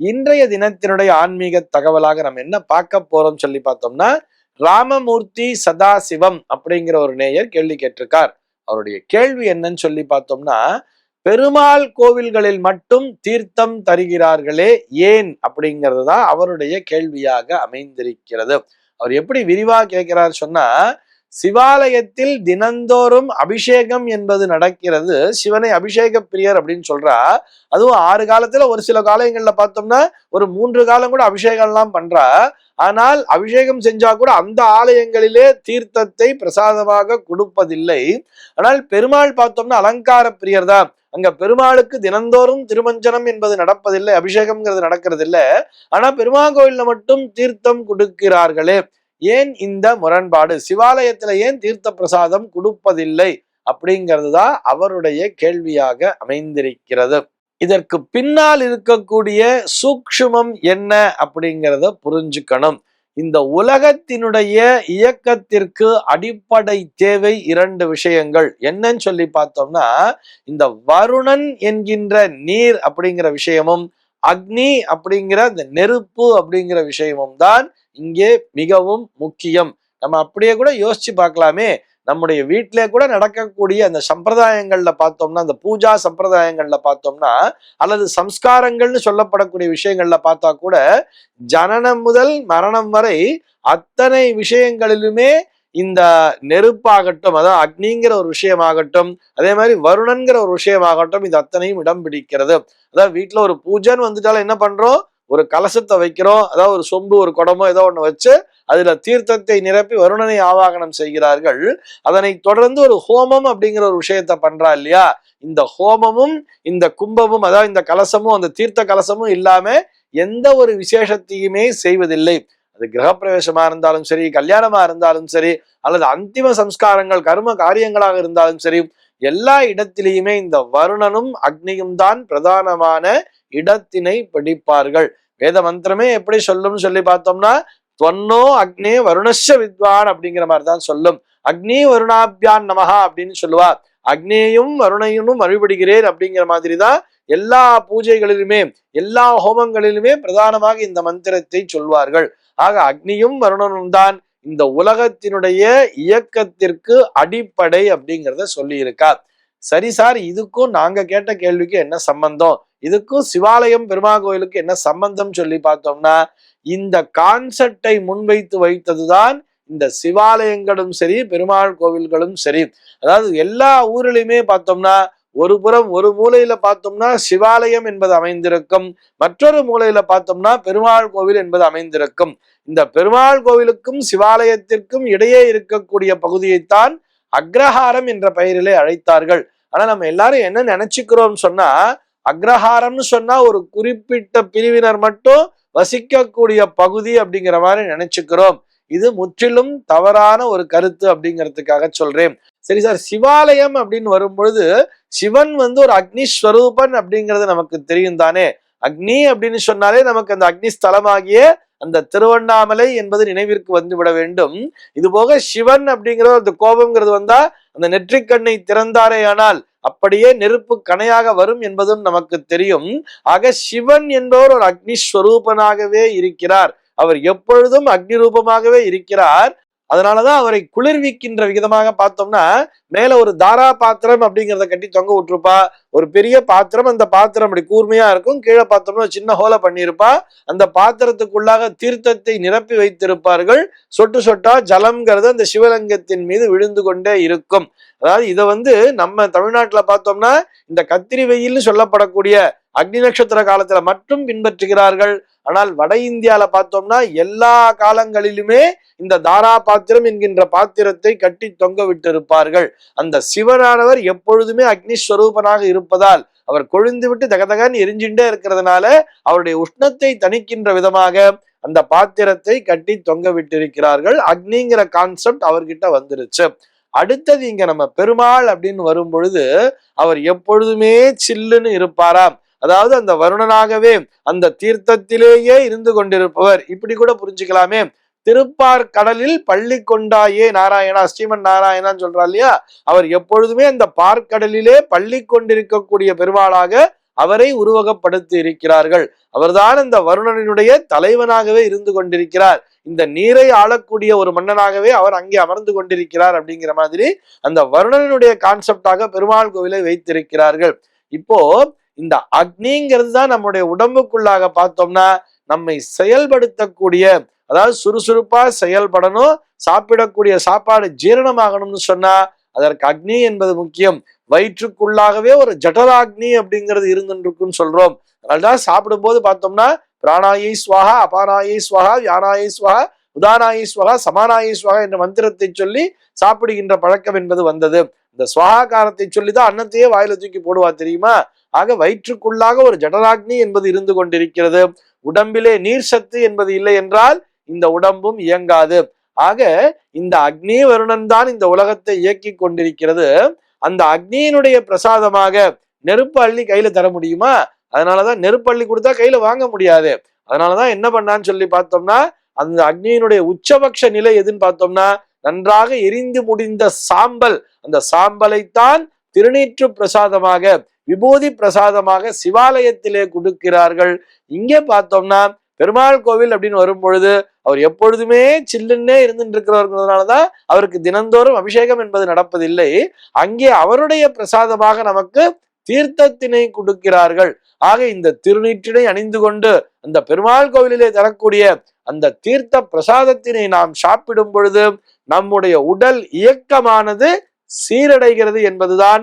இன்றைய தினத்தினுடைய ஆன்மீக தகவலாக நம்ம என்ன பார்க்க போறோம் சொல்லி பார்த்தோம்னா ராமமூர்த்தி சதாசிவம் அப்படிங்கிற ஒரு நேயர் கேள்வி கேட்டிருக்கார். அவருடைய கேள்வி என்னன்னு சொல்லி பார்த்தோம்னா பெருமாள் கோவில்களில் மட்டும் தீர்த்தம் தருகிறார்களே ஏன்? அப்படிங்கிறது தான் அவருடைய கேள்வியாக அமைந்திருக்கிறது. அவர் எப்படி விரிவா கேட்கிறார் சொன்னா சிவாலயத்தில் தினந்தோறும் அபிஷேகம் என்பது நடக்கிறது. சிவனை அபிஷேக பிரியர் அப்படின்னு சொல்றா. அதுவும் ஆறு காலத்துல ஒரு சில காலங்கள்ல பார்த்தோம்னா ஒரு மூன்று காலம் கூட அபிஷேகம் எல்லாம் பண்றா. ஆனால் அபிஷேகம் செஞ்சா கூட அந்த ஆலயங்களிலே தீர்த்தத்தை பிரசாதமாக கொடுப்பதில்லை. ஆனால் பெருமாள் பார்த்தோம்னா அலங்கார பிரியர் தான். அங்க பெருமாளுக்கு தினந்தோறும் திருமஞ்சனம் என்பது நடப்பதில்லை அபிஷேகம்ங்கிறது நடக்கிறது இல்லை ஆனா பெருமாள் கோயில்ல மட்டும் தீர்த்தம் கொடுக்கிறார்களே. ஏன் இந்த முரண்பாடு? சிவாலயத்துல ஏன் தீர்த்த பிரசாதம் கொடுப்பதில்லை? அப்படிங்கிறது தான் அவருடைய கேள்வியாக அமைந்திருக்கிறது. இதற்கு பின்னால் இருக்கக்கூடிய சூக்ஷமம் என்ன அப்படிங்கிறத புரிஞ்சுக்கணும். இந்த உலகத்தினுடைய இயக்கத்திற்கு அடிப்படை தேவை இரண்டு விஷயங்கள். என்னன்னு சொல்லி பார்த்தோம்னா இந்த வருணன் என்கின்ற நீர் அப்படிங்கிற விஷயமும் அக்னி அப்படிங்கிற இந்த நெருப்பு அப்படிங்கிற விஷயமும் தான் இங்கே மிகவும் முக்கியம். நம்ம அப்படியே கூட யோசிச்சு பார்க்கலாமே. நம்முடைய வீட்டிலே கூட நடக்கக்கூடிய அந்த சம்பிரதாயங்கள்ல பார்த்தோம்னா அந்த பூஜா சம்பிரதாயங்கள்ல பார்த்தோம்னா அல்லது சம்ஸ்காரங்கள்னு சொல்லப்படக்கூடிய விஷயங்கள்ல பார்த்தா கூட ஜனனம் முதல் மரணம் வரை அத்தனை விஷயங்களிலுமே இந்த நெருப்பாகட்டும் அதாவது அக்னிங்கிற ஒரு விஷயமாகட்டும் அதே மாதிரி வருணன்கிற ஒரு விஷயமாகட்டும் இது அத்தனையும் இடம் பிடிக்கிறது. அதாவது வீட்டில் ஒரு பூஜைன்னு வந்துட்டாலும் என்ன பண்றோம்? ஒரு கலசத்தை வைக்கிறோம் அதாவது ஒரு சொம்பு ஒரு குடமோ ஏதோ ஒன்று வச்சு அதுல தீர்த்தத்தை நிரப்பி வருணனை ஆவாகனம் செய்கிறார்கள். அதனை தொடர்ந்து ஒரு ஹோமம் அப்படிங்கிற ஒரு விஷயத்த பண்றா இல்லையா? இந்த ஹோமமும் இந்த கும்பமும் அதாவது இந்த கலசமும் அந்த தீர்த்த கலசமும் இல்லாம எந்த ஒரு விசேஷத்தையுமே செய்வதில்லை. அது கிரகப்பிரவேசமா இருந்தாலும் சரி கல்யாணமா இருந்தாலும் சரி அல்லது அந்திம சம்ஸ்காரங்கள் கர்ம காரியங்களாக இருந்தாலும் சரி எல்லா இடத்திலையுமே இந்த வருணனும் அக்னியும் தான் பிரதானமான இடத்தினை பிடிப்பார்கள். வேத மந்திரமே எப்படி சொல்லும்னு சொல்லி பார்த்தோம்னா தொன்னோ அக்னே வருணஸ்ய வித்வான் அப்படிங்கிற மாதிரி தான் சொல்லும். அக்னி வருணாபியான் நமகா அப்படின்னு சொல்லுவா. அக்னேயும் வருணையனும் வழிபடுகிறேன் அப்படிங்கிற மாதிரி தான் எல்லா பூஜைகளிலுமே எல்லா ஹோமங்களிலுமே பிரதானமாக இந்த மந்திரத்தை சொல்வார்கள். ஆக அக்னியும் வருணனும் தான் இந்த உலகத்தினுடைய இயக்கத்திற்கு அடிப்படை அப்படிங்கிறத சொல்லியிருக்கார் சரி சார் இதுக்கும் நாங்க கேட்ட கேள்விக்கு என்ன சம்பந்தம்? இதுக்கும் சிவாலயம் பெருமா கோயிலுக்கு என்ன சம்பந்தம் சொல்லி பார்த்தோம்னா இந்த கான்செப்டை முன்வைத்து வைத்ததுதான் இந்த சிவாலயங்களும் சரி பெருமாள் கோவில்களும் சரி. அதாவது எல்லா ஊர்லயுமே பார்த்தோம்னா ஒரு புறம் ஒரு மூலையில பார்த்தோம்னா சிவாலயம் என்பது அமைந்திருக்கும் மற்றொரு மூலையில பார்த்தோம்னா பெருமாள் கோவில் என்பது அமைந்திருக்கும். இந்த பெருமாள் கோவிலுக்கும் சிவாலயத்திற்கும் இடையே இருக்கக்கூடிய பகுதியைத்தான் அக்ரஹாரம் என்ற பெயரிலே அழைத்தார்கள். ஆனா நம்ம எல்லாரும் என்ன நினைச்சுக்கிறோம் சொன்னா அக்ரஹாரம்னு சொன்னா ஒரு குறிப்பிட்ட பிரிவினர் மட்டும் வசிக்கக்கூடிய பகுதி அப்படிங்கிற மாதிரி நினைச்சுக்கிறோம். இது முற்றிலும் தவறான ஒரு கருத்து அப்படிங்கிறதுக்காக சொல்றேன். சரி சார் சிவாலயம் அப்படின்னு வரும்பொழுது சிவன் வந்து ஒரு அக்னி ஸ்வரூபன் அப்படிங்கிறது நமக்கு தெரியும் தானே. அக்னி அப்படின்னு சொன்னாலே நமக்கு அந்த அக்னி ஸ்தலமாகிய அந்த திருவண்ணாமலை என்பது நினைவிற்கு வந்து விட வேண்டும். இது போக சிவன் அப்படிங்கிற அந்த கோபம்ங்கிறது வந்தா அந்த நெற்றிக்கண்ணை திறந்தாரே ஆனால் அப்படியே நெருப்பு கணையாக வரும் என்பதும் நமக்கு தெரியும். ஆக சிவன் என்பவர் ஒரு அக்னி ஸ்வரூபனாகவே இருக்கிறார். அவர் எப்பொழுதும் அக்னி ரூபமாகவே இருக்கிறார். அதனாலதான் அவரை குளிர்விக்கின்ற விதமாக பார்த்தோம்னா மேல ஒரு தாரா பாத்திரம் அப்படிங்கிறத கட்டி தொங்க விட்டுருப்பா. ஒரு பெரிய பாத்திரம் அந்த பாத்திரம் அப்படி கூர்மையா இருக்கும். கீழே பார்த்தோம்னா சின்ன ஹோலை பண்ணியிருப்பா. அந்த பாத்திரத்துக்குள்ளாக தீர்த்தத்தை நிரப்பி வைத்திருப்பார்கள். சொட்டு சொட்டா ஜலம்ங்கிறது அந்த சிவலிங்கத்தின் மீது விழுந்து கொண்டே இருக்கும். அதாவது இதை வந்து நம்ம தமிழ்நாட்டுல பார்த்தோம்னா இந்த கத்திரி வெயில்னு சொல்லப்படக்கூடிய அக்னி நட்சத்திர காலத்துல மட்டும் பின்பற்றுகிறார்கள். ஆனால் வட இந்தியால பார்த்தோம்னா எல்லா காலங்களிலுமே இந்த தாரா பாத்திரம் என்கின்ற பாத்திரத்தை கட்டி தொங்க விட்டிருப்பார்கள். அந்த சிவனானவர் எப்பொழுதுமே அக்னிஸ்வரூபனாக இருப்பதால் அவர் கொழுந்து விட்டு தகதகன்னு எரிஞ்சுட்டே இருக்கிறதுனால அவருடைய உஷ்ணத்தை தணிக்கின்ற விதமாக அந்த பாத்திரத்தை கட்டி தொங்க விட்டிருக்கிறார்கள். அக்னிங்கிற கான்செப்ட் அவர்கிட்ட வந்துருச்சு. அடுத்தது இங்க நம்ம பெருமாள் அப்படின்னு வரும் பொழுது அவர் எப்பொழுதுமே சில்லுன்னு இருப்பாராம். அதாவது அந்த வருணனாகவே அந்த தீர்த்தத்திலேயே இருந்து கொண்டிருப்பவர். இப்படி கூட புரிஞ்சுக்கலாமே. திருப்பார் கடலில் பள்ளி கொண்டாயே நாராயணா ஸ்ரீமன் நாராயணான்னு சொல்றா இல்லையா? அவர் எப்பொழுதுமே அந்த பார்க்கடலிலே பள்ளி கொண்டிருக்கக்கூடிய பெருமாளாக அவரை உருவகப்படுத்தி இருக்கிறார்கள். அவர்தான் அந்த வருணனினுடைய தலைவனாகவே இருந்து கொண்டிருக்கிறார். இந்த நீரை ஆளக்கூடிய ஒரு மன்னனாகவே அவர் அங்கே அமர்ந்து கொண்டிருக்கிறார் அப்படிங்கிற மாதிரி அந்த வருணனுடைய கான்செப்டாக பெருமாள் கோவிலை வைத்திருக்கிறார்கள். இப்போ இந்த அக்னிங்கிறது தான் நம்முடைய உடம்புக்குள்ளாக பார்த்தோம்னா நம்மை செயல்படுத்தக்கூடிய அதாவது சுறுசுறுப்பா செயல்படணும் சாப்பிடக்கூடிய சாப்பாடு ஜீரணமாகணும்னு சொன்னா அதற்கு அக்னி என்பது முக்கியம். வயிற்றுக்குள்ளாகவே ஒரு ஜடராக்னி அப்படிங்கிறது இருந்துருக்குன்னு சொல்றோம். அதனால்தான் சாப்பிடும்போது பார்த்தோம்னா பிராணாயை ஸ்வாகா அபானாயை ஸ்வாகா வியானாயை ஸ்வாகா உதானாயை ஸ்வகா சமானாயை ஸ்வகா என்ற மந்திரத்தை சொல்லி சாப்பிடுகின்ற பழக்கம் என்பது வந்தது. இந்த சுவாகாரத்தை சொல்லி தான் அன்னத்தையே வாயில தூக்கி போடுவா தெரியுமா? ஆக வயிற்றுக்குள்ளாக ஒரு ஜடராக்னி என்பது இருந்து கொண்டிருக்கிறது. உடம்பிலே நீர் சத்து என்பது இல்லை என்றால் இந்த உடம்பும் இயங்காது. ஆக இந்த அக்னி வருணன் தான் இந்த உலகத்தை இயக்கி கொண்டிருக்கிறது. அந்த அக்னியினுடைய பிரசாதமாக நெருப்பு அள்ளி கையில தர முடியுமா? அதனாலதான் நெருப்பு அள்ளி கொடுத்தா கையில வாங்க முடியாது. அதனாலதான் என்ன பண்ணான்னு சொல்லி பார்த்தோம்னா அந்த அக்னியினுடைய உச்சபட்ச நிலை எதுன்னு பார்த்தோம்னா நன்றாக எரிந்து முடிந்த சாம்பல். அந்த சாம்பலைத்தான் திருநீற்று பிரசாதமாக விபூதி பிரசாதமாக சிவாலயத்திலே கொடுக்கிறார்கள். இங்கே பார்த்தோம்னா பெருமாள் கோவில் அப்படின்னு வரும் பொழுது அவர் எப்பொழுதுமே சில்லுன்னே இருந்துட்டு இருக்கிறவர்களாலதான் அவருக்கு தினந்தோறும் அபிஷேகம் என்பது நடப்பதில்லை. அங்கே அவருடைய பிரசாதமாக நமக்கு தீர்த்தத்தினை கொடுக்கிறார்கள். ஆக இந்த திருநீற்றினை அணிந்து கொண்டு அந்த பெருமாள் கோவிலிலே தரக்கூடிய அந்த தீர்த்த பிரசாதத்தினை நாம் சாப்பிடும் பொழுது நம்முடைய உடல் இயக்கமானது சீரடைகிறது என்பதுதான்